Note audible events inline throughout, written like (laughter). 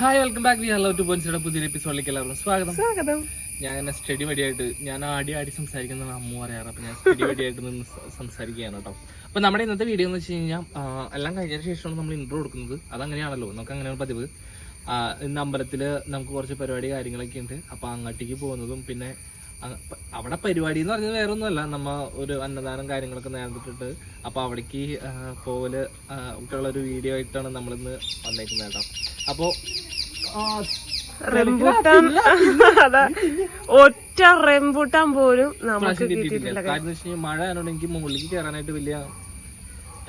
Hi welcome back hello to പോയിന്റ്സിയുടെ പുതിയ എപ്പിസോഡിലേക്ക് എല്ലാവർക്കും സ്വാഗതം. സ്വാഗതം. ഞാൻ എന്നെ സ്റ്റഡി വഴിയായിട്ട് ഞാൻ ആടി ആടി സംസാരിക്കുന്ന അമ്മ പറയാറ്. അപ്പൊ ഞാൻ സ്റ്റഡി വഴിയായിട്ട് നിന്ന് സംസാരിക്കുകയാണ് കേട്ടോ. അപ്പൊ നമ്മുടെ ഇന്നത്തെ വീഡിയോ എന്ന് വെച്ച് കഴിഞ്ഞാൽ എല്ലാം കഴിഞ്ഞതിന് ശേഷമാണ് നമ്മൾ ഇൻട്രോ കൊടുക്കുന്നത്. അതങ്ങനെയാണല്ലോ. നമുക്ക് അങ്ങനെയാണ് പതിവ് ഇന്ന് അമ്പലത്തിൽ നമുക്ക് കുറച്ച് പരിപാടി കാര്യങ്ങളൊക്കെ ഉണ്ട്. അപ്പൊ അങ്ങോട്ടേക്ക് പോകുന്നതും പിന്നെ അവിടെ പരിപാടി എന്ന് പറഞ്ഞത് വേറെ ഒന്നുമല്ല നമ്മ ഒരു അന്നദാനം കാര്യങ്ങളൊക്കെ നേരിട്ടിട്ട് അപ്പൊ അവിടേക്ക് പോകൽ ഒക്കെയുള്ള ഒരു വീഡിയോ ആയിട്ടാണ് നമ്മളിന്ന് വന്നേക്കുന്നത് കേട്ടോ. അപ്പോ റെമ്പൂട്ടാൻ (laughs) അതാ ഒറ്റ റെമ്പൂട്ടാൻ പോലും നമുക്ക് കിട്ടിയിട്ടില്ല. കിട്ടിയിട്ടില്ല. കാരണം എന്ന് വെച്ച് കഴിഞ്ഞാൽ മഴ ആയതുകൊണ്ട് എനിക്ക് മുകളിലേക്ക് കയറാനായിട്ട് വലിയ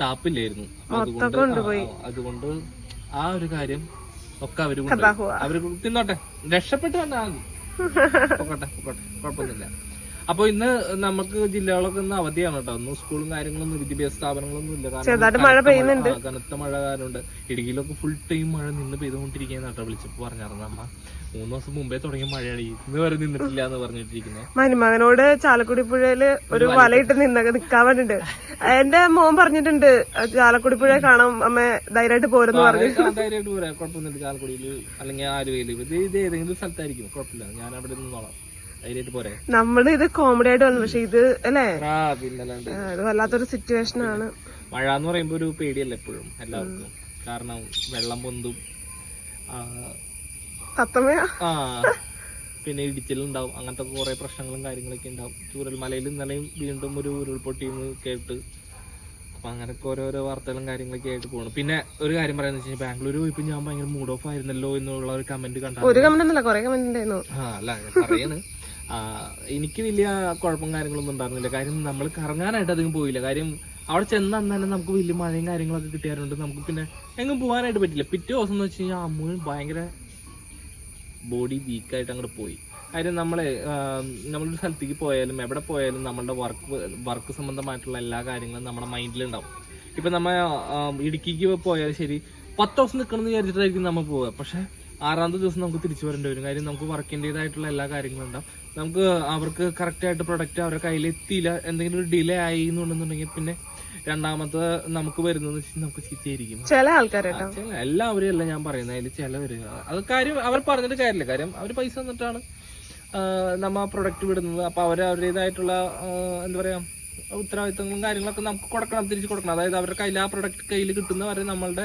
താപ്പില്ലായിരുന്നു. അതുകൊണ്ട് കൊണ്ടുപോയി. അതുകൊണ്ട് ആ ഒരു കാര്യം ഒക്കെ അവർ. അവർ തിന്നോട്ടെ. രക്ഷപ്പെട്ട് വന്നാൽ മതി. (laughs) പൊക്കോട്ടെ പൊക്കോട്ടെ. കുഴപ്പമൊന്നുമില്ല. അപ്പൊ ഇന്ന് നമുക്ക് ജില്ലകളൊക്കെ ഇന്ന് അവധിയാണ് കേട്ടോ. ഒന്നും സ്കൂളും കാര്യങ്ങളൊന്നും വിദ്യാഭ്യാസ സ്ഥാപനങ്ങളൊന്നും ഇല്ല. കാരണം മഴ പെയ്യുന്നുണ്ട്. കനത്ത മഴ കാരണമുണ്ട്. ഇടുക്കിയിലൊക്കെ ഫുൾ ടൈം മഴ നിന്ന് പെയ്തുകൊണ്ടിരിക്കുന്ന കേട്ടോ വിളിച്ചപ്പോ പറഞ്ഞായിരുന്നു. അമ്മ മൂന്ന് ദിവസം മുമ്പേ തുടങ്ങിയ മഴയാണ്. ഇന്ന് വരെ നിന്നിട്ടില്ല എന്ന് പറഞ്ഞിട്ടിരിക്കുന്നത് മരുമകനോട് ചാലക്കുടി പുഴയിൽ ഒരു വലയിട്ട് നിന്ന നിക്കാൻ വേണ്ടിണ്ട്. എന്റെ മോൻ പറഞ്ഞിട്ടുണ്ട് ചാലക്കുടി പുഴ കാണാം അമ്മ ധൈര്യമായിട്ട് പോരെന്ന് പറഞ്ഞു. ധൈര്യമായിട്ട് പോരാ. കുഴപ്പമൊന്നുമില്ല ചാലക്കുടിയിൽ അല്ലെങ്കിൽ ആലുവയിൽ ഇത് ഇത് ഏതെങ്കിലും സ്ഥലത്തായിരിക്കും. കുഴപ്പമില്ല. ഞാൻ അവിടെ നിന്നോളാം. നമ്മൾ ഇത് കോമഡി ആയിട്ട് വന്നു. പക്ഷെ ഇത് അല്ലേ? ഇത് വല്ലാത്തൊരു സിറ്റുവേഷൻ ആണ്. മഴ എന്ന് പറയുമ്പോ ഒരു പേടിയല്ല എപ്പോഴും എല്ലാവർക്കും. കാരണം വെള്ളം പൊന്തും. ആ, പിന്നെ ഇടിച്ചിലുണ്ടാവും. അങ്ങനത്തെ കുറെ പ്രശ്നങ്ങളും കാര്യങ്ങളൊക്കെ ഉണ്ടാവും. ചൂരൽമലയിൽ ഇന്നലെയും വീണ്ടും ഒരു ഉരുൾപൊട്ടിയെന്ന് കേട്ട് അപ്പൊ അങ്ങനൊക്കെ ഓരോരോ വാർത്തകളും കാര്യങ്ങളൊക്കെ ആയിട്ട് പോകണം പിന്നെ ഒരു കാര്യം പറയാന്ന് വെച്ചാൽ ബാംഗ്ലൂർ പോയപ്പോ ഞാൻ ഭയങ്കര മൂഡ് ഓഫ് ആയിരുന്നല്ലോ എന്നുള്ള ഒരു കമന്റ് കണ്ടു ഒരു കമന്റ് ഒന്നല്ല കൊറേ കമന്റ് ഉണ്ടായിരുന്നു. ആ അല്ല പറയാണ്. എനിക്ക് വലിയ കുഴപ്പം കാര്യങ്ങളൊന്നും ഉണ്ടായിരുന്നില്ല. കാര്യം നമ്മൾ കറങ്ങാനായിട്ട് അധികം പോയില്ല. കാര്യം അവിടെ ചെന്ന് തന്നെ നമുക്ക് വലിയ മഴയും കാര്യങ്ങളൊക്കെ കിട്ടിയാറുണ്ട് നമുക്ക് പിന്നെ എങ്ങും പോകാനായിട്ട് പറ്റില്ല. പിറ്റേ ദിവസം എന്ന് വെച്ച് കഴിഞ്ഞാൽ അമ്മ ഭയങ്കര ബോഡി വീക്കായിട്ട് അങ്ങോട്ട് പോയി. കാര്യം നമ്മളെ നമ്മളൊരു സ്ഥലത്തേക്ക് പോയാലും എവിടെ പോയാലും നമ്മളുടെ വർക്ക് വർക്ക് സംബന്ധമായിട്ടുള്ള എല്ലാ കാര്യങ്ങളും നമ്മുടെ മൈൻഡിലുണ്ടാവും ഇപ്പം നമ്മ ആ, ഇടുക്കിക്ക് പോയാലും ശരി പത്ത് ദിവസം നിൽക്കണമെന്ന് വിചാരിച്ചിട്ടായിരിക്കും നമ്മൾ പോവുക. പക്ഷെ ആറാമത്തെ ദിവസം നമുക്ക് തിരിച്ചു വരേണ്ടി വരും. കാര്യം നമുക്ക് വർക്കിന്റെതായിട്ടുള്ള എല്ലാ കാര്യങ്ങളും ഉണ്ടാവും. നമുക്ക് അവർക്ക് കറക്റ്റ് ആയിട്ട് പ്രൊഡക്റ്റ് അവരുടെ കയ്യിൽ എത്തിയില്ല എന്തെങ്കിലും ഒരു ഡിലേ ആയി എന്നുണ്ടെന്നുണ്ടെങ്കിൽ പിന്നെ രണ്ടാമത്തെ നമുക്ക് വരുന്നത് നമുക്ക് ചീത്തയായിരിക്കും. ചില ചില എല്ലാവരും അല്ല ഞാൻ പറയുന്നത്. അതിൽ ചിലവര് അത് കാര്യം അവർ പറഞ്ഞിട്ട് കാര്യമില്ല. കാര്യം അവർ പൈസ തന്നിട്ടാണ് ആ, നമ്മ പ്രൊഡക്റ്റ് വിടുന്നത്. അപ്പൊ അവർ അവരുടേതായിട്ടുള്ള എന്താ പറയാ ഉത്തരവാദിത്തങ്ങളും കാര്യങ്ങളൊക്കെ നമുക്ക് കൊടുക്കണം തിരിച്ചു കൊടുക്കണം. അതായത് അവരുടെ കയ്യിൽ ആ പ്രൊഡക്റ്റ് കയ്യിൽ കിട്ടുന്നവരെ നമ്മളുടെ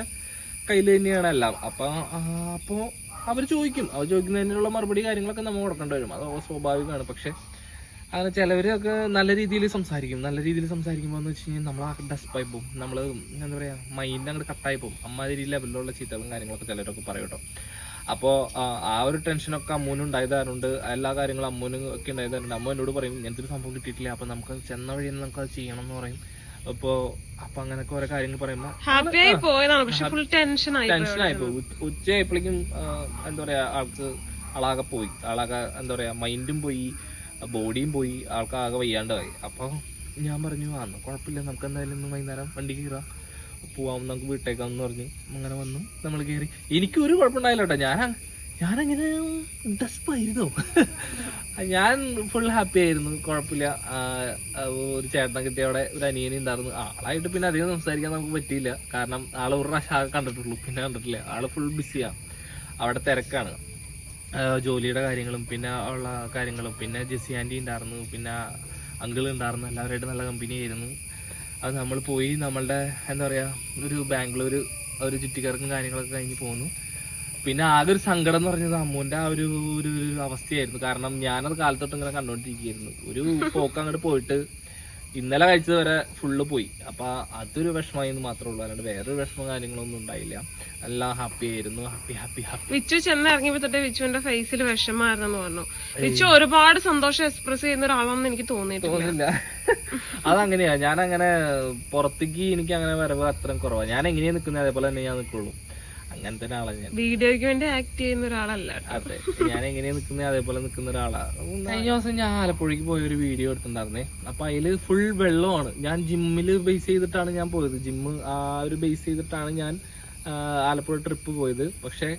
കയ്യിൽ തന്നെയാണ് എല്ലാം. അപ്പൊ അപ്പോൾ അപ്പോ അവർ ചോദിക്കും. അവർ ചോദിക്കുന്നതിനുള്ള മറുപടി കാര്യങ്ങളൊക്കെ നമ്മൾ കൊടുക്കേണ്ടി വരും. അത് സ്വാഭാവികമാണ്. പക്ഷേ അങ്ങനെ ചിലവരൊക്കെ നല്ല രീതിയിൽ സംസാരിക്കും. നല്ല രീതിയിൽ സംസാരിക്കുമ്പോൾ എന്ന് വെച്ച് കഴിഞ്ഞാൽ നമ്മൾ ആ ഡസ്പായി പോകും. നമ്മൾ എന്താ പറയുക മൈൻഡ് അങ്ങോട്ട് കട്ടായി പോകും. അമ്മാതിരി ലെവലിലുള്ള ചീത്തകളും കാര്യങ്ങളൊക്കെ ചിലരൊക്കെ പറയും കേട്ടോ. അപ്പോൾ ആ ഒരു ടെൻഷനൊക്കെ അമ്മൂനും ഉണ്ടായതാറുണ്ട് എല്ലാ കാര്യങ്ങളും അമ്മൂനും ഒക്കെ ഉണ്ടായതാറുണ്ട് അമ്മ എന്നോട് പറയും ഇങ്ങനത്തെ ഒരു സംഭവം കിട്ടിയിട്ടില്ല. അപ്പോൾ നമുക്ക് ചെന്ന വഴി നമുക്ക് അത് ചെയ്യണം എന്ന് പറയും. അപ്പോൾ അപ്പൊ അങ്ങനൊക്കെ ഓരോ കാര്യങ്ങൾ പറയുമ്പോ ഹാപ്പി ആയി പോയതാണ് പക്ഷെ ഫുൾ ടെൻഷൻ ആയി. ടെൻഷനായി പോയി ഉച്ചയായപ്പോഴേക്കും എന്താ പറയാ ആൾക്ക് ആളാകെ പോയി. ആളാകെ എന്താ പറയാ മൈൻഡും പോയി ബോഡിയും പോയി ആൾക്ക് ആകെ വയ്യാണ്ടായി. അപ്പോൾ ഞാൻ പറഞ്ഞു ആ കുഴപ്പമില്ല. നമുക്ക് എന്തായാലും ഇന്ന് വൈകുന്നേരം വണ്ടി കയറാം. പോവാം നമുക്ക് വീട്ടേക്കാന്ന് പറഞ്ഞു അങ്ങനെ വന്നു. നമ്മൾ കയറി. എനിക്ക് ഒരു കുഴപ്പമുണ്ടായില്ല കേട്ടോ. ഞാൻ ഞാനങ്ങനെ ഡസ്പായിരുന്നു ഞാൻ ഫുൾ ഹാപ്പി ആയിരുന്നു. കുഴപ്പമില്ല. ഒരു ചേട്ടനെ കിട്ടിയ അവിടെ ഒരു അനിയനെ ഉണ്ടായിരുന്നു. ആളായിട്ട് പിന്നെ അധികം സംസാരിക്കാൻ നമുക്ക് പറ്റിയില്ല. കാരണം ആൾ ഒരു പ്രാവശ്യം കണ്ടിട്ടുള്ളൂ. പിന്നെ കണ്ടിട്ടില്ല. ആൾ ഫുൾ ബിസിയാണ് അവിടെ തിരക്കാണ്. ജോലിയുടെ കാര്യങ്ങളും പിന്നെ ഉള്ള കാര്യങ്ങളും പിന്നെ ജെസ്സി ആന്റി ഉണ്ടായിരുന്നു പിന്നെ അങ്കിൾ ഉണ്ടായിരുന്നു. എല്ലാവരുമായിട്ട് നല്ല കമ്പനി ആയിരുന്നു. അത് നമ്മൾ പോയി നമ്മളുടെ എന്താ പറയുക ഒരു ബാംഗ്ലൂർ ഒരു ചുറ്റിക്കറക്കും കാര്യങ്ങളൊക്കെ കഴിഞ്ഞ് പോന്നു. പിന്നെ ആകെ ഒരു സങ്കടം എന്ന് പറഞ്ഞത് അമ്മൂന്റെ ആ ഒരു ഒരു അവസ്ഥയായിരുന്നു. കാരണം ഞാനത് കാലത്തോട്ട് ഇങ്ങനെ കണ്ടോണ്ടിരിക്കുകയായിരുന്നു. ഒരു പോക്ക് അങ്ങോട്ട് പോയിട്ട് ഇന്നലെ കഴിച്ചത് വരെ ഫുള്ള് പോയി. അപ്പൊ അതൊരു വിഷമമായി എന്ന് മാത്രമേ ഉള്ളൂ. അല്ലാണ്ട് വേറൊരു വിഷമം കാര്യങ്ങളൊന്നും ഉണ്ടായില്ല. എല്ലാം ഹാപ്പി ആയിരുന്നു. ഹാപ്പി ഹാപ്പി ഹാപ്പി വിച്ചു ചെന്ന് ഇറങ്ങിയപ്പോ തൊട്ടേ വിച്ചുവിന്റെ ഫേസിൽ വിഷമായിരുന്നെന്ന് പറഞ്ഞു. വിച്ചു ഒരുപാട് സന്തോഷം എക്സ്പ്രസ് ചെയ്യുന്ന ഒരാളാണെന്ന് എനിക്ക് തോന്നിയിട്ടില്ല. അതങ്ങനെയാ. ഞാൻ അങ്ങനെ പുറത്തേക്ക് എനിക്ക് അങ്ങനെ വരവ് അത്രയും കുറവാണ് ഞാൻ എങ്ങനെയാ നിൽക്കുന്നത് അതേപോലെ തന്നെ ഞാൻ നിൽക്കുള്ളൂ അങ്ങനത്തെ ഒരാളാണ് ഞാൻ. വീഡിയോയ്ക്ക് വേണ്ടി ആക്ട് ചെയ്യുന്ന ഒരാളല്ല അതെ. ഞാൻ എങ്ങനെയാ നിൽക്കുന്നത് അതേപോലെ നിൽക്കുന്ന ഒരാളാണ് കഴിഞ്ഞ ദിവസം ഞാൻ ആലപ്പുഴയ്ക്ക് പോയ ഒരു വീഡിയോ എടുത്തിട്ടുണ്ടായിരുന്നേ. അപ്പൊ അതിൽ ഫുൾ വെള്ളമാണ്. ഞാൻ ജിമ്മിൽ ബേസ് ചെയ്തിട്ടാണ് ഞാൻ പോയത്. ജിമ്മ് ആ ഒരു ബേസ് ചെയ്തിട്ടാണ് ഞാൻ ആലപ്പുഴ ട്രിപ്പ് പോയത്. പക്ഷേ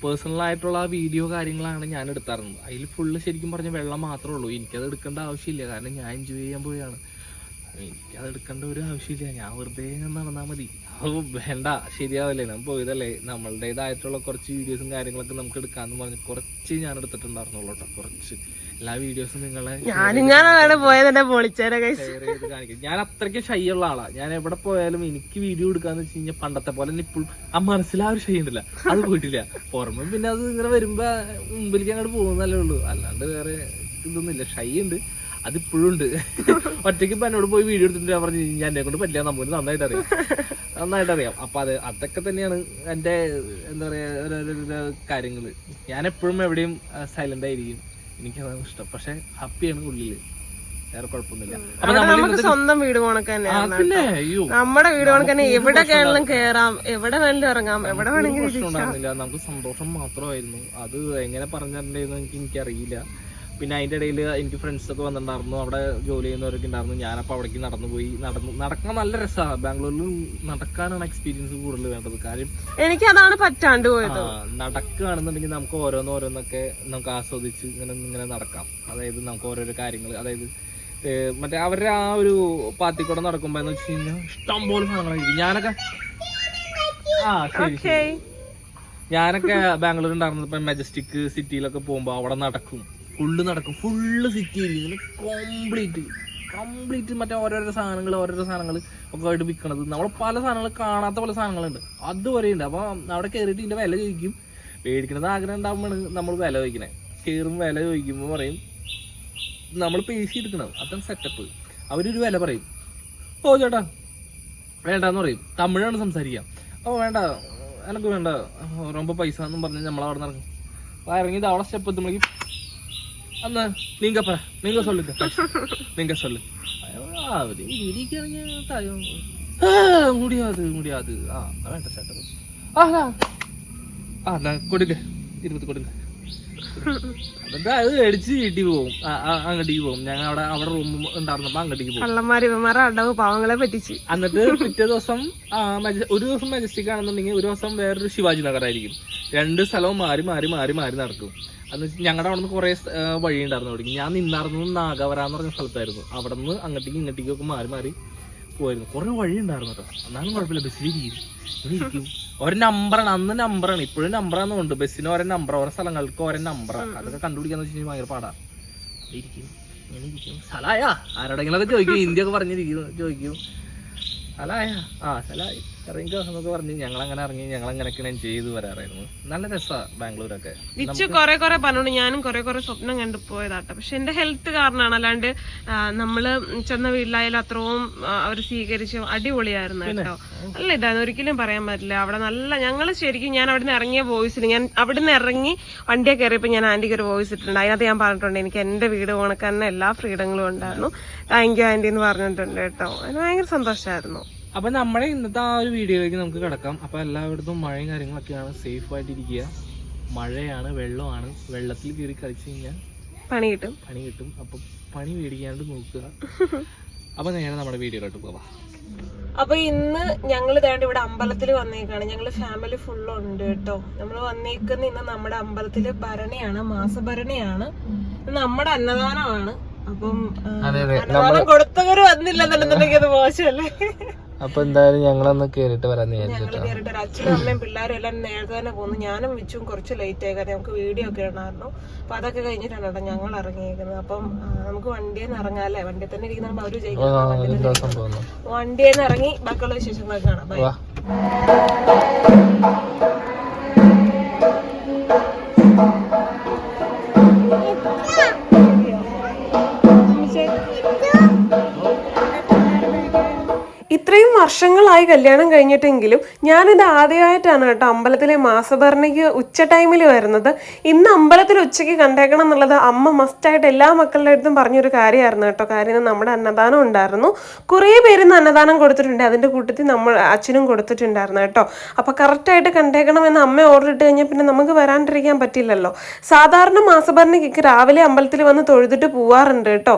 പേഴ്സണൽ ആയിട്ടുള്ള ആ വീഡിയോ കാര്യങ്ങളാണ് ഞാൻ എടുത്താറുള്ളത് അതിൽ ഫുള്ള് ശരിക്കും പറഞ്ഞ വെള്ളം മാത്രമേ ഉള്ളൂ. എനിക്കത് എടുക്കേണ്ട ആവശ്യമില്ല. കാരണം ഞാൻ എൻജോയ് ചെയ്യാൻ പോയാണ്. എനിക്കത് എടുക്കേണ്ട ഒരു ആവശ്യമില്ല. ഞാൻ വെറുതെ നടന്നാൽ മതി. വേണ്ട ശരിയാവില്ലേ? ഞാൻ പോയതല്ലേ നമ്മളുടേതായിട്ടുള്ള കുറച്ച് വീഡിയോസും കാര്യങ്ങളൊക്കെ നമുക്ക് എടുക്കാന്ന് പറഞ്ഞു കുറച്ച് ഞാൻ എടുത്തിട്ടുണ്ടായിരുന്നുള്ളൂ കേട്ടോ കുറച്ച്. എല്ലാ വീഡിയോസും നിങ്ങളെ കാണിക്കും. ഞാൻ അത്രയ്ക്ക് ഷൈ ഉള്ള ആളാ. ഞാൻ എവിടെ പോയാലും എനിക്ക് വീഡിയോ എടുക്കാന്ന് വെച്ച് കഴിഞ്ഞാൽ പണ്ടത്തെ പോലെ തന്നെ ഇപ്പോഴും ആ മനസ്സിൽ ആ ഒരു ഷൈ ഉണ്ടല്ല അത് പോയിട്ടില്ല. പുറമെ പിന്നെ അത് ഇങ്ങനെ വരുമ്പോ മുമ്പിലേക്ക് അങ്ങോട്ട് പോകുന്നല്ലേ ഉള്ളൂ. അല്ലാണ്ട് വേറെ ഇതൊന്നുമില്ല. ഷൈ ഉണ്ട്. അതിപ്പോഴും ഉണ്ട് ഒറ്റയ്ക്ക് ഇപ്പൊ എന്നോട് പോയി വീഡിയോ എടുത്തിട്ട് ഞാൻ പറഞ്ഞു ഞാൻ എന്നെ കൊണ്ട് പറ്റില്ല നമുക്ക് നന്നായിട്ട് അറിയാം നന്നായിട്ട് അറിയാം അപ്പൊ അത് അതൊക്കെ തന്നെയാണ് എന്റെ എന്താ പറയാ ഓരോരോ കാര്യങ്ങൾ. ഞാൻ എപ്പോഴും എവിടെയും സൈലന്റ് ആയിരിക്കും. എനിക്ക് എനിക്കതാണ് ഇഷ്ടം. പക്ഷെ ഹാപ്പിയാണ് ഉള്ളിൽ. വേറെ കുഴപ്പമൊന്നുമില്ല. സ്വന്തം വീട് പിന്നെ അയ്യോ. നമ്മുടെ വീട് എവിടെ കേരളം കേറാം എവിടെ വേണമെങ്കിലും ഇറങ്ങാം എവിടെ വേണമെങ്കിലും പ്രശ്നം ഉണ്ടായിരുന്നില്ല നമുക്ക് സന്തോഷം മാത്രമായിരുന്നു. അത് എങ്ങനെ പറഞ്ഞിട്ടുണ്ടെന്ന് എനിക്ക് എനിക്കറിയില്ല. പിന്നെ അതിന്റെ ഇടയിൽ എനിക്ക് ഫ്രണ്ട്സ് ഒക്കെ വന്നിട്ടുണ്ടായിരുന്നു. അവിടെ ജോലി ചെയ്യുന്നവരൊക്കെ ഉണ്ടായിരുന്നു. ഞാനപ്പോൾ അവിടേക്ക് നടന്നു പോയി. നടന്നു നടക്കാൻ നല്ല രസമാണ് ബാംഗ്ലൂരിൽ നടക്കാനാണ് എക്സ്പീരിയൻസ് കൂടുതൽ വേണ്ടത്. കാര്യം എനിക്ക് അതാണ് പറ്റാണ്ട് പോയത്. നടക്കുകയാണെന്നുണ്ടെങ്കിൽ നമുക്ക് ഓരോന്നോരോന്നൊക്കെ നമുക്ക് ആസ്വദിച്ച് ഇങ്ങനെ ഇങ്ങനെ നടക്കാം. അതായത് നമുക്ക് ഓരോരോ കാര്യങ്ങൾ അതായത് മറ്റേ അവരുടെ ആ ഒരു പാത്തിക്കൂടെ നടക്കുമ്പോ എന്ന് വെച്ച് കഴിഞ്ഞാൽ ഇഷ്ടം പോലെ സാധനങ്ങളായിരിക്കും. ഞാനൊക്കെ ആ ശരി ഞാനൊക്കെ ബാംഗ്ലൂർ ഉണ്ടായിരുന്നപ്പോ മെജസ്റ്റിക് സിറ്റിയിലൊക്കെ പോകുമ്പോ അവിടെ നടക്കും. ഫുള്ള് നടക്കും. ഫുള്ള് സിറ്റി ആയിരിക്കും കംപ്ലീറ്റ് കംപ്ലീറ്റ് മറ്റേ ഓരോരോ സാധനങ്ങൾ ഓരോരോ സാധനങ്ങൾ ഒക്കെ ആയിട്ട് വിൽക്കണത് നമ്മൾ പല സാധനങ്ങൾ കാണാത്ത പല സാധനങ്ങളുണ്ട്. അതുവരെ ഉണ്ട് അപ്പോൾ അവിടെ കയറിയിട്ട് ഇതിന്റെ വില ചോദിക്കും. മേടിക്കണത് ആഗ്രഹം ഉണ്ടാകുമ്പോഴാണ് നമ്മൾ വില ചോദിക്കണേ. കയറും വില ചോദിക്കുമ്പോൾ പറയും നമ്മൾ പേശി എടുക്കണം. അതാണ് സെറ്റപ്പ് അവരൊരു വില പറയും ഓ ചേട്ടാ വേണ്ടെന്ന് പറയും. തമിഴാണ് സംസാരിക്കുക. ഓ വേണ്ട. എനക്ക് വേണ്ട. റൊമ്പ പൈസ എന്നും പറഞ്ഞ് നമ്മൾ അവിടെ നിന്ന് ഇറങ്ങി ഇറങ്ങിയത് അവിടെ സ്റ്റെപ്പ് എത്തുമ്പോഴേക്കും அண்ணா நீங்க நீங்க சொல்லுங்க. நீங்க சொல்லு. ஆகுது இடிக்கிறீங்க தாயம் முடியாது முடியாது. ஆ வேண்டாம் சார் ஆ ஆ நான் கொடுங்க. இருபது கொடுங்க. എന്നിട്ട് അത് വീട്ടിൽ പോകും. അങ്ങോട്ടേക്ക് പോകും. ഞങ്ങൾ അവിടെ അവിടെ റൂം ഉണ്ടായിരുന്നപ്പോ അങ്ങോട്ടേക്ക് പോകും. കള്ളന്മാരിവന്മാരെ അടവ് പാവങ്ങളെ പറ്റിച്ച്. എന്നിട്ട് പിറ്റേ ദിവസം ഒരു ദിവസം മജസ്റ്റിക് ആണെന്നുണ്ടെങ്കിൽ ഒരു ദിവസം വേറൊരു ശിവാജി നഗർ ആയിരിക്കും. രണ്ട് സ്ഥലവും മാറി മാറി മാറി മാറി നടക്കും. അന്ന് വെച്ചാൽ ഞങ്ങളുടെ അവിടെ നിന്ന് കുറെ വഴി ഉണ്ടായിരുന്നു അവിടെ ഞാൻ നിന്നായിരുന്നു നാഗവരാന്ന് പറഞ്ഞ സ്ഥലത്തായിരുന്നു. അവിടെ നിന്ന് അങ്ങോട്ടേക്ക് ഇങ്ങോട്ടേക്കും ഒക്കെ മാറി മാറി പോയിരുന്നു. കുറെ വഴി ഉണ്ടായിരുന്നു കേട്ടോ എന്നാലും കുഴപ്പമില്ല ബസ്സിൽ ഇരിക്കും. ഒരു നമ്പറാണ് അന്ന് നമ്പറാണ് ഇപ്പോഴും നമ്പറാന്ന് ഉണ്ട്. ബസ്സിന് ഓരോ നമ്പർ ഓരോ സ്ഥലങ്ങൾക്ക് ഓരോ നമ്പറാണ് അതൊക്കെ കണ്ടുപിടിക്കാന്ന് വെച്ച് കഴിഞ്ഞാൽ ഭയങ്കര പാടാ. ഇരിക്കും. ഇങ്ങനെ ഇരിക്കും. സ്ഥലമായ? ആരോടെങ്കിലും ഒക്കെ (laughs) ചോദിക്കും. ഹിന്ദിയൊക്കെ പറഞ്ഞിരിക്കും ചോദിക്കും. സ്ഥലമായ? ആ സ്ഥലമായി. ഇറങ്ങിക്കോ എന്നൊക്കെ പറഞ്ഞ് ഞങ്ങൾ അങ്ങനെ ഇറങ്ങി ഞങ്ങൾ അങ്ങനെയൊക്കെ ചെയ്തു വരാറായിരുന്നു. നല്ല രസമാണ് ബാംഗ്ലൂരൊക്കെ. വിച്ചു കുറെ കുറെ പറഞ്ഞു ഞാനും കൊറേ കൊറേ സ്വപ്നം കണ്ടു പോയതാട്ടോ. പക്ഷെ എന്റെ ഹെൽത്ത് കാരണമാണ്. അല്ലാണ്ട് നമ്മൾ ചെന്ന വീട്ടിലായാലും അത്രയും അവർ സ്വീകരിച്ചു അടിപൊളിയായിരുന്നു കേട്ടോ. അല്ല ഇതാണ് ഒരിക്കലും പറയാൻ പറ്റില്ല. അവിടെ നല്ല ഞങ്ങൾ ശരിക്കും ഞാൻ അവിടുന്ന് ഇറങ്ങിയ വോയിസിൽ ഞാൻ അവിടുന്ന് ഇറങ്ങി വണ്ടിയെ കയറിയപ്പോൾ ഞാൻ ആന്റിക്ക് ഒരു വോയിസ് ഇട്ടിട്ടുണ്ട്. അതിനകത്ത് ഞാൻ പറഞ്ഞിട്ടുണ്ട് എനിക്ക് എന്റെ വീട് കണക്ക് തന്നെ എല്ലാ ഫ്രീഡങ്ങളും ഉണ്ടായിരുന്നു. താങ്ക് യു ആന്റി എന്ന് പറഞ്ഞിട്ടുണ്ട് കേട്ടോ. അതിന് ഭയങ്കര സന്തോഷമായിരുന്നു അപ്പൊ നമ്മുടെ ഇന്നത്തെ ആ ഒരു വീഡിയോയിലേക്ക് നമുക്ക് കിടക്കാം. അപ്പൊ എല്ലായിടത്തും മഴയും കാര്യങ്ങളൊക്കെയാണ് സേഫ് ആയിട്ടിരിക്കുക. മഴയാണ് വെള്ളമാണ്. വെള്ളത്തിൽ കയറി കളിച്ചു കഴിഞ്ഞാൽ പണി കിട്ടും. പണി കിട്ടും. അപ്പൊ പണി മേടിക്കാണ്ട് നോക്കുക. അപ്പൊ നേരെ നമ്മുടെ വീഡിയോയിലോട്ട് പോവാം. അപ്പൊ ഇന്ന് ഞങ്ങൾ ഇതാണ്ട് ഇവിടെ അമ്പലത്തിൽ വന്നേക്കാണ്. ഞങ്ങൾ ഫാമിലി ഫുൾ ഉണ്ട് കേട്ടോ. നമ്മൾ വന്നേക്കുന്ന ഇന്ന് നമ്മുടെ അമ്പലത്തിൽ ഭരണിയാണ് മാസഭരണിയാണ്. നമ്മുടെ അന്നദാനമാണ്. അപ്പം അതെ, അതെ. അന്നദാനം കൊടുത്തവര് വന്നില്ലെന്നുണ്ടെന്നുണ്ടെങ്കിൽ അത് മോശമല്ലേ? അപ്പൊ എന്തായാലും ഞങ്ങളൊന്ന് കേറിട്ട് വരാൻ നേരിട്ട് അച്ഛനും അമ്മയും പിള്ളേരും എല്ലാം നേരത്തെ തന്നെ പോകുന്നു ഞാനും വിച്ചും കുറച്ച് ലേറ്റ് ആയി. കാരണം നമുക്ക് വീഡിയോ ഒക്കെ ഇടണമായിരുന്നു. അപ്പൊ അതൊക്കെ കഴിഞ്ഞിട്ടാണ് കേട്ടോ ഞങ്ങൾ ഇറങ്ങിയിരിക്കുന്നത്. അപ്പം നമുക്ക് വണ്ടിയിൽ നിന്ന് ഇറങ്ങാല്ലേ വണ്ടിയിൽ തന്നെ ഇരിക്കുന്ന അവർ ജയിക്കണം വണ്ടിയിൽ നിന്ന് ഇറങ്ങി ബാക്കിയുള്ള വിശേഷങ്ങളൊക്കെ കാണാം. വർഷങ്ങളായി കല്യാണം കഴിഞ്ഞിട്ടെങ്കിലും ഞാനിത് ആദ്യമായിട്ടാണ് കേട്ടോ അമ്പലത്തിലെ മാസഭരണിക്ക് ഉച്ച ടൈമിൽ വരുന്നത്. ഇന്ന് അമ്പലത്തിൽ ഉച്ചയ്ക്ക് കണ്ടേക്കണം എന്നുള്ളത് അമ്മ മസ്റ്റായിട്ട് എല്ലാ മക്കളുടെ അടുത്തും പറഞ്ഞൊരു കാര്യമായിരുന്നു കേട്ടോ. കാര്യം നമ്മുടെ അന്നദാനം ഉണ്ടായിരുന്നു. കുറേ പേര് ഇന്ന് അന്നദാനം കൊടുത്തിട്ടുണ്ട്. അതിന്റെ കൂട്ടത്തിൽ നമ്മൾ അച്ഛനും കൊടുത്തിട്ടുണ്ടായിരുന്നു കേട്ടോ. അപ്പോൾ കറക്റ്റായിട്ട് കണ്ടേക്കണമെന്ന് അമ്മ ഓർഡർ ഇട്ട് കഴിഞ്ഞാൽ പിന്നെ നമുക്ക് വരാണ്ടിരിക്കാൻ പറ്റില്ലല്ലോ. സാധാരണ മാസഭരണിക്ക് രാവിലെ അമ്പലത്തിൽ വന്ന് തൊഴുതിട്ട് പോവാറുണ്ട് കേട്ടോ.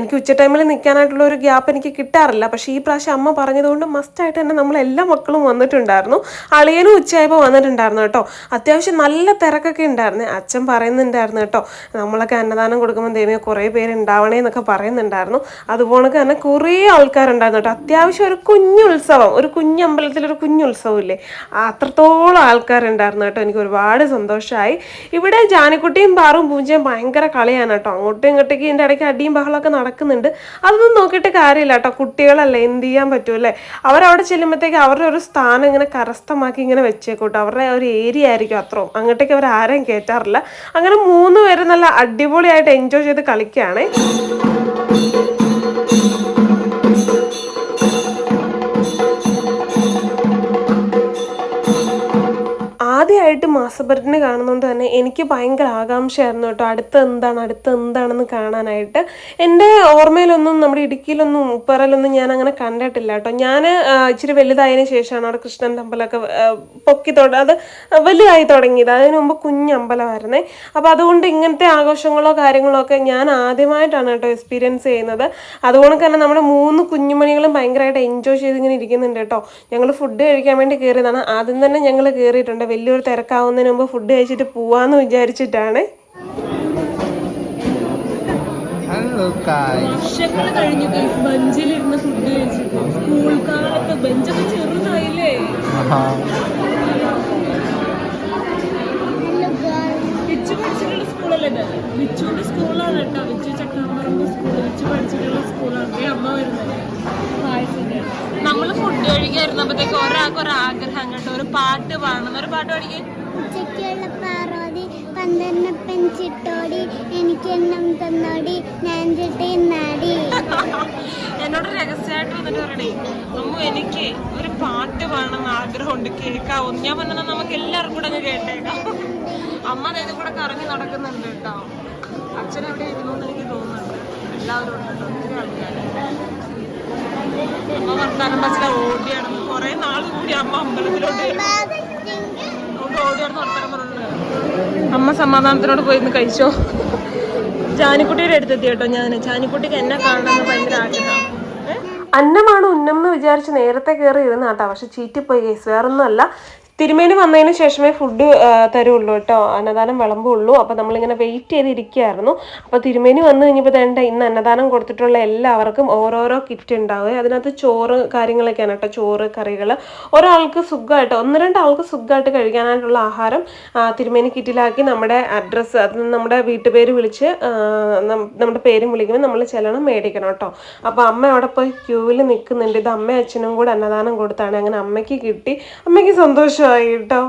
എനിക്ക് ഉച്ച ടൈമിൽ നിൽക്കാനായിട്ടുള്ള ഒരു ഗ്യാപ്പ് എനിക്ക് കിട്ടാറില്ല. പക്ഷേ ഈ പ്രാവശ്യം അമ്മ പറഞ്ഞതുകൊണ്ട് അതുകൊണ്ട് മസ്റ്റായിട്ട് തന്നെ നമ്മൾ എല്ലാ മക്കളും വന്നിട്ടുണ്ടായിരുന്നു. അളിയനും ഉച്ചയായപ്പോൾ വന്നിട്ടുണ്ടായിരുന്നു കേട്ടോ. അത്യാവശ്യം നല്ല തിരക്കൊക്കെ ഉണ്ടായിരുന്നു. അച്ഛൻ പറയുന്നുണ്ടായിരുന്നു കേട്ടോ നമ്മളൊക്കെ അന്നദാനം കൊടുക്കുമ്പോൾ ദൈവം കുറേ പേര് ഉണ്ടാവണേ എന്നൊക്കെ പറയുന്നുണ്ടായിരുന്നു. അതുപോലെ തന്നെ കുറേ ആൾക്കാരുണ്ടായിരുന്നു കേട്ടോ. അത്യാവശ്യം ഒരു കുഞ്ഞുത്സവം ഒരു കുഞ്ഞമ്പലത്തിലൊരു കുഞ്ഞുത്സവം ഒരു കുഞ്ഞു ഉത്സവം ഇല്ലേ? ആ അത്രത്തോളം ആൾക്കാരുണ്ടായിരുന്നു കേട്ടോ. എനിക്ക് ഒരുപാട് സന്തോഷമായി ഇവിടെ ജാനിക്കുട്ടിയും പാറും പൂജയും ഭയങ്കര കളിയാണ് കേട്ടോ. അങ്ങോട്ടും ഇങ്ങോട്ടേക്ക് ഇതിന്റെ ഇടയ്ക്ക് അടിയും ബഹളമൊക്കെ നടക്കുന്നുണ്ട്. അതൊന്നും നോക്കിയിട്ട് കാര്യമില്ല കേട്ടോ. കുട്ടികളല്ലേ എന്ത് ചെയ്യാൻ പറ്റൂല്ലേ അവരവിടെ ചെല്ലുമ്പോഴത്തേക്ക് അവരുടെ ഒരു സ്ഥാനം ഇങ്ങനെ കരസ്ഥമാക്കി ഇങ്ങനെ വെച്ചേക്കൂട്ടോ. അവരുടെ ഒരു ഏരിയ ആയിരിക്കും അത്രയും. അങ്ങോട്ടേക്ക് അവർ ആരെയും കയറ്റാറില്ല അങ്ങനെ മൂന്ന് പേര് നല്ല അടിപൊളിയായിട്ട് എൻജോയ് ചെയ്ത് കളിക്കുകയാണേ. ആദ്യമായിട്ട് മാസഭരത്തിനെ കാണുന്നതുകൊണ്ട് തന്നെ എനിക്ക് ഭയങ്കര ആകാംക്ഷയായിരുന്നു കേട്ടോ. അടുത്ത എന്താണ് അടുത്ത എന്താണെന്ന് കാണാനായിട്ട്. എന്റെ ഓർമ്മയിലൊന്നും നമ്മുടെ ഇടുക്കിയിലൊന്നും ഉപ്പറയിലൊന്നും ഞാൻ അങ്ങനെ കണ്ടിട്ടില്ല കേട്ടോ. ഞാൻ ഇച്ചിരി വലുതായതിനു ശേഷമാണ് അവിടെ കൃഷ്ണന്റെ അമ്പലമൊക്കെ പൊക്കി തുട അത് വലുതായി തുടങ്ങിയത്. അതിന് മുമ്പ് കുഞ്ഞമ്പലമായിരുന്നേ അപ്പോൾ അതുകൊണ്ട് ഇങ്ങനത്തെ ആഘോഷങ്ങളോ കാര്യങ്ങളോ ഒക്കെ ഞാൻ ആദ്യമായിട്ടാണ് കേട്ടോ എക്സ്പീരിയൻസ് ചെയ്യുന്നത്. അതുകൊണ്ട് തന്നെ നമ്മുടെ മൂന്ന് കുഞ്ഞുമണികളും ഭയങ്കരമായിട്ട് എൻജോയ് ചെയ്ത് ഇങ്ങനെ ഇരിക്കുന്നുണ്ട് കേട്ടോ. ഞങ്ങൾ ഫുഡ് കഴിക്കാൻ വേണ്ടി കയറിയതാണ്. ആദ്യം തന്നെ ഞങ്ങൾ കയറിയിട്ടുണ്ട്. വലിയൊരു തിരക്കാവുന്നതിന് മുമ്പ് ഫുഡ് കഴിച്ചിട്ട് പോവാന്ന് വിചാരിച്ചിട്ടാണ്. വർഷങ്ങൾ കഴിഞ്ഞു ബെഞ്ചിലിരുന്ന് ഫുഡ് കഴിച്ചിട്ട്. സ്കൂൾ കാലത്ത് ബെഞ്ചൊക്കെ ചെറുതായില്ലേ? വിച്ചു പഠിച്ചിട്ടുള്ള സ്കൂളല്ലേ ഇത്? വിച്ചുവിന്റെ സ്കൂളാണ് കേട്ടോ. വിച്ചു ചക്കാമ്പറമ്പ് സ്കൂൾ വിച്ചു പഠിച്ചിട്ടുള്ള സ്കൂളാണ്. ഈ അമ്മ വരുന്നത്. നമ്മൾ ഫുഡ് കഴിക്കായിരുന്നപ്പോഴത്തേക്ക് ഒരാൾക്ക് ഒരു ആഗ്രഹം കേട്ടോ ഒരു പാട്ട് പാടണം. ഒരു പാട്ട് ഉച്ചയ്ക്കുള്ള പാർവതി പന്ത്രണ്ടപ്പൻ എനിക്ക് എണ്ണം തന്നോടി? ഞാൻ നാടി. എന്നോട് രഹസ്യമായിട്ട് വന്നിട്ട് പറയണേ അമ്മ എനിക്ക് ഒരു പാട്ട് പാടണമെന്ന് ആഗ്രഹമുണ്ട്. കേൾക്കാവോ? ഞാൻ പറഞ്ഞാൽ നമുക്ക് എല്ലാവർക്കും കൂടെ അങ്ങ് കേട്ടേക്കാം. അമ്മ അതായത് കൂടെ കറങ്ങി നടക്കുന്നുണ്ട് കേട്ടോ. അച്ഛൻ എവിടെ ഇരുന്നു എന്ന് എനിക്ക് തോന്നുന്നുണ്ട്. എല്ലാവരും ഉണ്ട് ഒത്തിരി ആൾക്കാർ അമ്മ വർത്താനം പച്ചില ഓടിയാണ് കുറെ നാൾ കൂടി അമ്മ അമ്പലത്തിലോട്ട് ഓടിയാണ് വർത്താനം പറഞ്ഞിട്ടുണ്ട് അമ്മ സമാധാനത്തിനോട് പോയി ഇന്ന് കഴിച്ചോ? ജാനിക്കുട്ടിയുടെ അടുത്തെത്തി കേട്ടോ ഞാൻ ജാനിക്കുട്ടിക്ക് എന്നെ കാണണമെന്ന് ഭയങ്കര ആഗ്രഹം. അന്നമാണ് ഉന്നം എന്ന് വിചാരിച്ച് നേരത്തെ കയറി ഇരുന്നാട്ടോ പക്ഷെ ചീറ്റിപ്പോയി കേസ്. വേറൊന്നും അല്ല തിരുമേനി വന്നതിന് ശേഷമേ ഫുഡ് തരുള്ളൂ കേട്ടോ. അന്നദാനം വിളമ്പുള്ളൂ. അപ്പോൾ നമ്മളിങ്ങനെ വെയിറ്റ് ചെയ്തിരിക്കുകയായിരുന്നു. അപ്പോൾ തിരുമേനി വന്നു കഴിഞ്ഞപ്പോൾ തേണ്ട ഇന്ന് അന്നദാനം കൊടുത്തിട്ടുള്ള എല്ലാവർക്കും ഓരോരോ കിറ്റ് ഉണ്ടാവുക. അതിനകത്ത് ചോറ് കാര്യങ്ങളൊക്കെയാണ് കേട്ടോ. ചോറ് കറികൾ ഒരാൾക്ക് സുഖമായിട്ട് ഒന്ന് രണ്ടാൾക്ക് സുഖമായിട്ട് കഴിക്കാനായിട്ടുള്ള ആഹാരം തിരുമേനി കിറ്റിലാക്കി നമ്മുടെ അഡ്രസ്സ് അത് നമ്മുടെ വീട്ടുപേര് വിളിച്ച് നമ്മുടെ പേരും വിളിക്കുമ്പോൾ നമ്മൾ ചെല്ലണം മേടിക്കണം കേട്ടോ. അപ്പോൾ അമ്മ അവിടെ പോയി ക്യൂവിൽ നിൽക്കുന്നുണ്ട്. ഇത് അമ്മയും അച്ഛനും കൂടെ അന്നദാനം കൊടുത്താണ്. അങ്ങനെ അമ്മയ്ക്ക് കിട്ടി. അമ്മയ്ക്ക് സന്തോഷമായി കേട്ടോ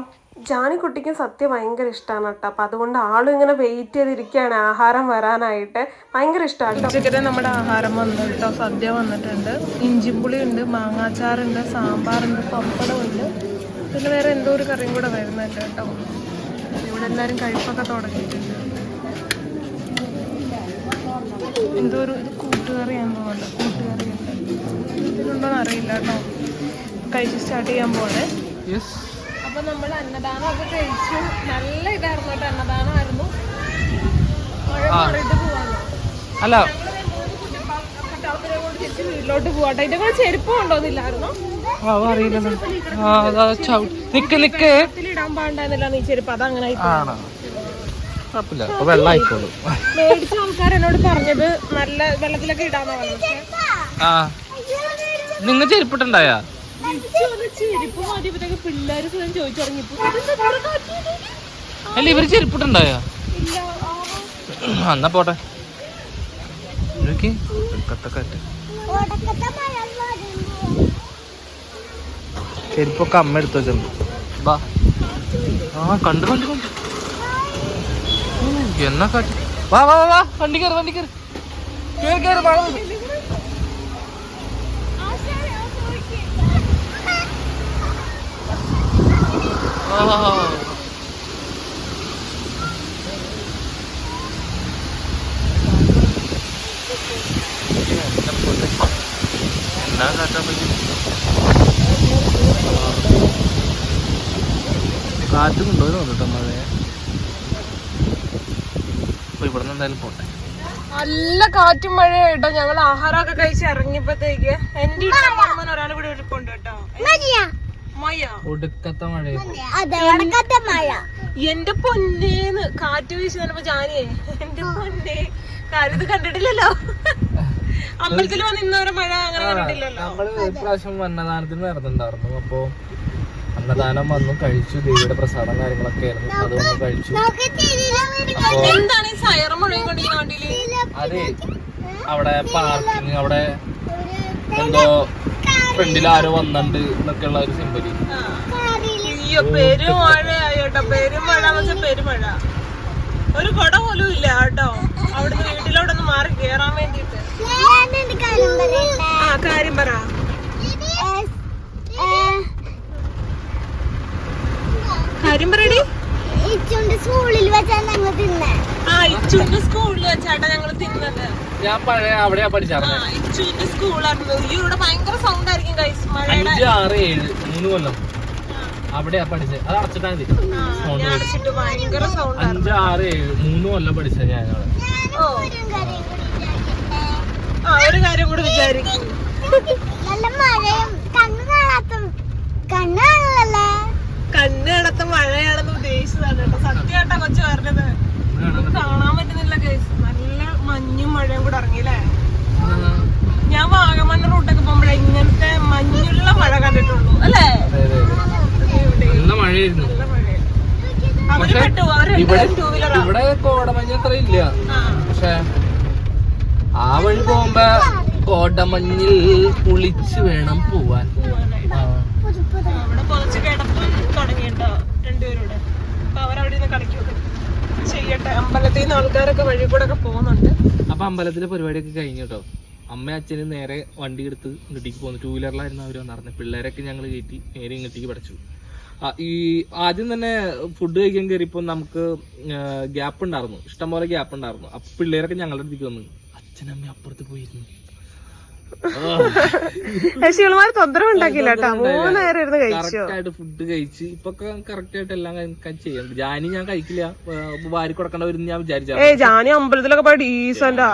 ജാനിക്കുട്ടിക്കും സത്യം ഭയങ്കര ഇഷ്ടമാണ് കേട്ടോ. അപ്പം അതുകൊണ്ട് ആളും ഇങ്ങനെ വെയിറ്റ് ചെയ്തിരിക്കുകയാണ്. ആഹാരം വരാനായിട്ട്. ഭയങ്കര ഇഷ്ടമാണ് ഉച്ചക്കത്തെ നമ്മുടെ ആഹാരം വന്നു കേട്ടോ. സദ്യ വന്നിട്ടുണ്ട്. ഇഞ്ചിപ്പുളി ഉണ്ട് മാങ്ങാച്ചാറുണ്ട് സാമ്പാറുണ്ട് പപ്പടമുണ്ട് പിന്നെ വേറെ എന്തോ ഒരു കറിയും കൂടെ വരുന്നുണ്ട് കേട്ടോ. ഇവിടെ എല്ലാവരും കഴിപ്പൊക്കെ തുടങ്ങിയിട്ടുണ്ട്. എന്തോ ഒരു ഇത് കൂട്ടുകറിയാണെന്ന് തോന്നുന്നുണ്ട് കൂട്ടുകറിയുണ്ട്. ഇതിലുണ്ടോന്ന് അറിയില്ല കേട്ടോ. കഴിച്ച് സ്റ്റാർട്ട് ചെയ്യാൻ പോണേ. യെസ് അപ്പൊ നമ്മൾ അന്നദാനം ഒക്കെ കഴിച്ചു. നല്ല ഇതായിരുന്നു കേട്ടോ അന്നദാനമായിരുന്നു. അല്ല. വീട്ടിലോട്ട് ഇതിന്റെ കൂടെ ചെരുപ്പ് കൊണ്ടോന്നില്ലായിരുന്നോ ചവിട്ട് നിക്ക് നിക്ക്. ഇടാൻ പാണ്ടായിരുന്നില്ല നീ ചെരുപ്പ്. അതങ്ങനെ ആയി പോയി. ആണോ? കുഴപ്പമില്ല. അപ്പൊ വെള്ളം ആയിക്കോളും മേടിച്ച ആൾക്കാർ എന്നോട് പറഞ്ഞത് നല്ല വെള്ളത്തിലൊക്കെ ഇടാന്നാ പറഞ്ഞത്. ആ. നിങ്ങൾ ചെരുപ്പിട്ടുണ്ടായ? അല്ല ഇവർ ചെരുപ്പിട്ടുണ്ടായോ? എന്നാ പോട്ടെ. ചെരുപ്പൊക്കെ അമ്മ എടുത്തു വെച്ചിട്ടുണ്ട്. ബാ. ആ കണ്ടു കണ്ടു കണ്ടു. എന്നാ കാറ്റ്. വാ വാ വാ, വാ. വണ്ടി കയറി വണ്ടി കയറി. കയറി കയറി മഴ പോലെ. കാട്ടാൻ പറ്റും കാറ്റും മഴയെ എന്തായാലും പോട്ടെ നല്ല കാറ്റും മഴയായിട്ടോ ഞങ്ങൾ ആഹാരമൊക്കെ കഴിച്ച് ഇറങ്ങിയപ്പോഴത്തേക്ക് എന്റെ അമ്മൻ ഒരാൾ ഇവിടെ കേട്ടോ ഒടുക്കത്തെ മഴ അതെ മഴ. എന്റെ പൊന്നേന്ന് കാറ്റ് വീശി തന്നപ്പോ ജാനിയെ എന്റെ പൊന്നേ കാര്യം ഇത് കണ്ടിട്ടില്ലല്ലോ. അമ്പലത്തിൽ വന്ന് ഇന്നവരെ മഴ അങ്ങനെ കണ്ടിട്ടില്ലല്ലോ. നമ്മൾ പ്രാവശ്യം അന്നദാനത്തിന് നടന്നിട്ടുണ്ടായിരുന്നു. അപ്പൊ അന്നദാനം വന്നു കഴിച്ചു ദേവിയുടെ പ്രസാദം കാര്യങ്ങളൊക്കെ ആയിരുന്നു. അതൊന്ന് കഴിച്ചു. എന്താണ് ഈ സയറം മുഴുവൻ കൊണ്ട് വണ്ടിയിൽ? അതെ അവിടെ പാർക്കിങ് അവിടെ എന്തോ ഫ്രണ്ടിൽ ആരോ വന്നിട്ടുണ്ട് എന്നൊക്കെയുള്ള ഒരു സിമ്പലി അയ്യോ പെരുമഴയായി കേട്ടോ പെരുമഴ വെച്ചാൽ പെരുമഴ ഒരു കുട പോലും ഇല്ല കേട്ടോ. അവിടുന്ന് വീട്ടിലോട്ട് ഒന്ന് മാറി കേറാൻ വേണ്ടിട്ട് ആ കാര്യം പറ. കാര്യം പറയടി ഇച്ചുണ്ട് സ്കൂളിൽ വെച്ചാൽ ഞങ്ങൾ തിന്നെ. ഇച്ചുവിന്റെ സ്കൂളിൽ വെച്ചാട്ടാ ഞങ്ങൾ തിന്നത് ഞാൻ പഴയ അവിടെയാ പഠിച്ചാർന്നത് ഇച്ചുവിന്റെ സ്കൂളായിരുന്നു ഈ ഇവിടെ ഭയങ്കര സൗണ്ട് ആയിരിക്കും. മഴയുടെ ആറ് ഏഴ് മൂന്ന് കൊല്ലം. അവിടെയാ പഠിച്ചത് അത് അടച്ചിട്ടാ മതി. ഞാൻ അടച്ചിട്ട് ഭയങ്കര സൗണ്ട് അഞ്ച് ആറ് ഏഴ് മൂന്ന് കൊല്ലം പഠിച്ച ഞാൻ അവിടെ. ഓ. ഒരു കാര്യം കൂടി വിചാരിക്കട്ടെ. ആ ഒരു കാര്യം കൂടി വിചാരിക്കും. നല്ല മഴയും. കണ്ണു കാണാത്ത കണ്ണു കാണുന്നല്ലേ കണ്ണ് കിടത്ത മഴയാണെന്ന് ഉദ്ദേശിച്ചതാണ് കേട്ടോ. സത്യമായിട്ടാ കൊച്ചു പറഞ്ഞത്. കാണാൻ കേസ് നല്ല മഞ്ഞും മഴയും കൂടെ ഇറങ്ങിയില്ലേ ഞാൻ വാഗമണ്ണ റൂട്ടൊക്കെ പോകുമ്പോഴേ ഇങ്ങനത്തെ മഞ്ഞുള്ള മഴ കണ്ടിട്ടുള്ളൂ അല്ലേ അതെ അതെ അതെ ഇവിടെ നല്ല മഴയായിരുന്നു. അവർ പക്ഷെ ഇവിടെ ഇവിടെ കോടമഞ്ഞ അത്ര ഇല്ല. പക്ഷെ ആ വഴി പോകുമ്പോ കോടമഞ്ഞിൽ കുളിച്ച് വേണം പോവാൻ. അപ്പൊ അവരവിടെ നിന്ന് കളിക്കൊക്കെ ചെയ്യട്ടെ. അമ്പലത്തിൽ നിന്ന് ആൾക്കാരൊക്കെ വഴി കൂടെ ഒക്കെ പോകുന്നുണ്ട്. അപ്പൊ അമ്പലത്തിലെ പരിപാടിയൊക്കെ കഴിഞ്ഞു കേട്ടോ. അമ്മ അച്ഛനും നേരെ വണ്ടി എടുത്ത് ഇങ്ങോട്ടേക്ക് പോകുന്നു ടൂ വീലറിലായിരുന്നു അവർ നടന്നു. പിള്ളേരൊക്കെ ഞങ്ങൾ കയറ്റി നേരെ ഇങ്ങോട്ടേക്ക് പഠിച്ചു ഈ ആദ്യം തന്നെ ഫുഡ് കഴിക്കാൻ കയറിയപ്പോൾ നമുക്ക് ഗ്യാപ്പ് ഉണ്ടായിരുന്നു. ഇഷ്ടംപോലെ ഗ്യാപ്പ് ഉണ്ടായിരുന്നു. അപ്പൊ പിള്ളേരൊക്കെ ഞങ്ങളുടെ അടുത്തേക്ക് വന്നു അച്ഛനമ്മ അപ്പുറത്ത് പോയിരുന്നു. (laughs) ഇവളുമാര് തൊന്തരം ഉണ്ടാക്കില്ല കേട്ടോ. മൂന്ന് നേരം ഇരുന്ന് കഴിച്ചു? കറക്റ്റ് ആയിട്ട് ഫുഡ് കഴിച്ച് ഇപ്പൊ കറക്റ്റ് ആയിട്ട് എല്ലാം ചെയ്യുന്നുണ്ട് ജാനി ഞാൻ കഴിക്കില്ല. വാരി കൊടുക്കണ്ട വരും ഞാൻ വിചാരിച്ചു. ഏ ജാനി അമ്പലത്തിലൊക്കെ പോയി ഡീസന്റാ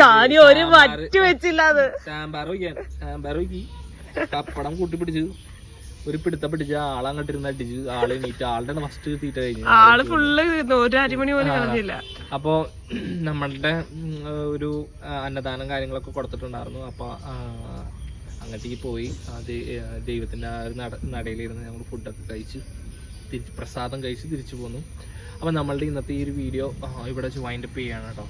ജാനി ഒരു വറ്റ് വെച്ചില്ല സാമ്പാർ വയ്ക്കാൻ. സാമ്പാർ വയ്ക്കി പപ്പടം കൂട്ടി പിടിച്ച് ഒരു പിടുത്ത പിടിച്ച ആളെ ഇരുന്ന് അടിച്ച് ആൾ എണീറ്റ് ആളുടെ ഫസ്റ്റ് തീറ്റ കഴിഞ്ഞു. ആൾ ഫുള്ള് ഒരു അരിമണി പോലും കളഞ്ഞില്ല. അപ്പോ നമ്മളുടെ ഒരു അന്നദാനം കാര്യങ്ങളൊക്കെ കൊടുത്തിട്ടുണ്ടായിരുന്നു. അപ്പൊ അങ്ങോട്ടേക്ക് പോയി. അത് ദൈവത്തിന്റെ ആ ഒരു നട നടയിലിരുന്ന് ഞങ്ങൾ ഫുഡൊക്കെ കഴിച്ച് തിരിച്ച് പ്രസാദം കഴിച്ച് തിരിച്ചു പോന്നു. അപ്പൊ നമ്മളുടെ ഇന്നത്തെ ഈ ഒരു വീഡിയോ ഇവിടെ വെച്ച് വൈൻഡപ്പ് ചെയ്യാണ് കേട്ടോ.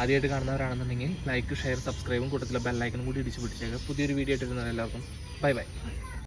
ആദ്യമായിട്ട് കാണുന്നവരാണെന്നുണ്ടെങ്കിൽ ലൈക്ക് ഷെയർ സബ്സ്ക്രൈബും കൂട്ടത്തിലെ ബെല്ലൈക്കനും കൂടി ഇടിച്ച് പിടിച്ചേക്കുക പുതിയൊരു വീഡിയോ ആയിട്ട് വരുന്നത് എല്ലാവർക്കും. Bye bye